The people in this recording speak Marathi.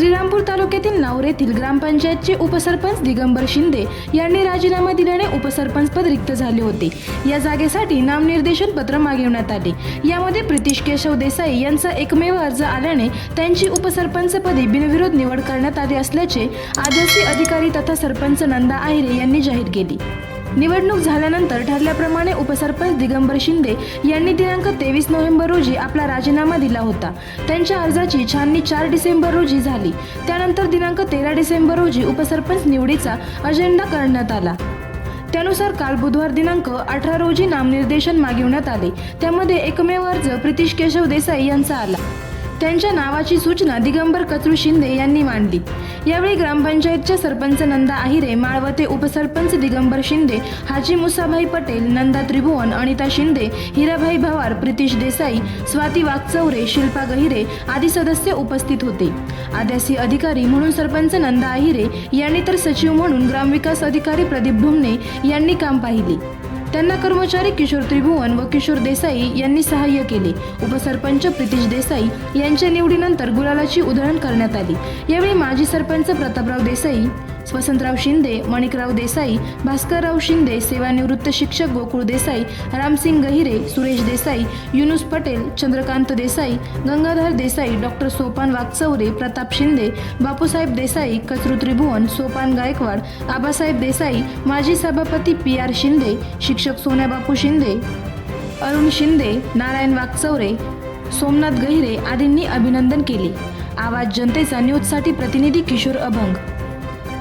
श्रीरामपूर तालुक्यातील येथील ग्रामपंचायतचे उपसरपंच दिगंबर शिंदे यांनी राजीनामा दिल्याने उपसरपंच पद रिक्त झाले होते. या जागेसाठी नामनिर्देशन पत्र मागविण्यात आले. यामध्ये प्रितीश केशव देसाई यांचा एकमेव अर्ज आल्याने त्यांची उपसरपंचपदी बिनविरोध निवड करण्यात आली असल्याचे आदिवासी अधिकारी तथा सरपंच नंदा आहिरे यांनी जाहीर केली. निवडणूक झाल्यानंतर ठरल्याप्रमाणे उपसरपंच दिगंबर शिंदे यांनी दिनांक तेवीस नोव्हेंबर रोजी आपला राजीनामा दिला होता. त्यांच्या अर्जाची छाननी चार डिसेंबर रोजी झाली. त्यानंतर दिनांक तेरा डिसेंबर रोजी उपसरपंच निवडीचा अजेंडा करण्यात आला. त्यानुसार काल बुधवार दिनांक अठरा रोजी नामनिर्देशन मागविण्यात आले. त्यामध्ये एकमेव अर्ज प्रितीश केशव देसाई यांचा आला. त्यांच्या नावाची सूचना दिगंबर कचरू शिंदे यांनी मांडली. यावेळी ग्रामपंचायतच्या सरपंच नंदा आहिरे माळवते उपसरपंच दिगंबर शिंदे हाजी मुसाभाई पटेल नंदा त्रिभुवन अनिता शिंदे हिराभाई भवार प्रितिश देसाई स्वाती वाघचौरे शिल्पा गहिरे आदी सदस्य उपस्थित होते. आदिवासी अधिकारी म्हणून सरपंच नंदा आहिरे यांनी तर सचिव म्हणून ग्रामविकास अधिकारी प्रदीप भुमने यांनी काम पाहिले. त्यांना कर्मचारी किशोर त्रिभुवन व किशोर देसाई यांनी सहाय्य केले. उपसरपंच प्रितीश देसाई यांच्या निवडीनंतर गुलालाची उधळण करण्यात आली. यावेळी माजी सरपंच प्रतापराव देसाई वसंतराव शिंदे मणिकराव देसाई भास्करराव शिंदे सेवानिवृत्त शिक्षक गोकुळ देसाई रामसिंग गहिरे सुरेश देसाई युनुस पटेल चंद्रकांत देसाई गंगाधर देसाई डॉक्टर सोपान वागचौरे प्रताप शिंदे बापूसाहेब देसाई कचरू त्रिभुवन सोपान गायकवाड आबासाहेब देसाई माजी सभापती पी आर शिंदे शिक्षक सोन्याबापू शिंदे अरुण शिंदे नारायण वागचौरे सोमनाथ गहिरे आदींनी अभिनंदन केले. आवाज जनतेचा न्यूजसाठी प्रतिनिधी किशोर अभंग.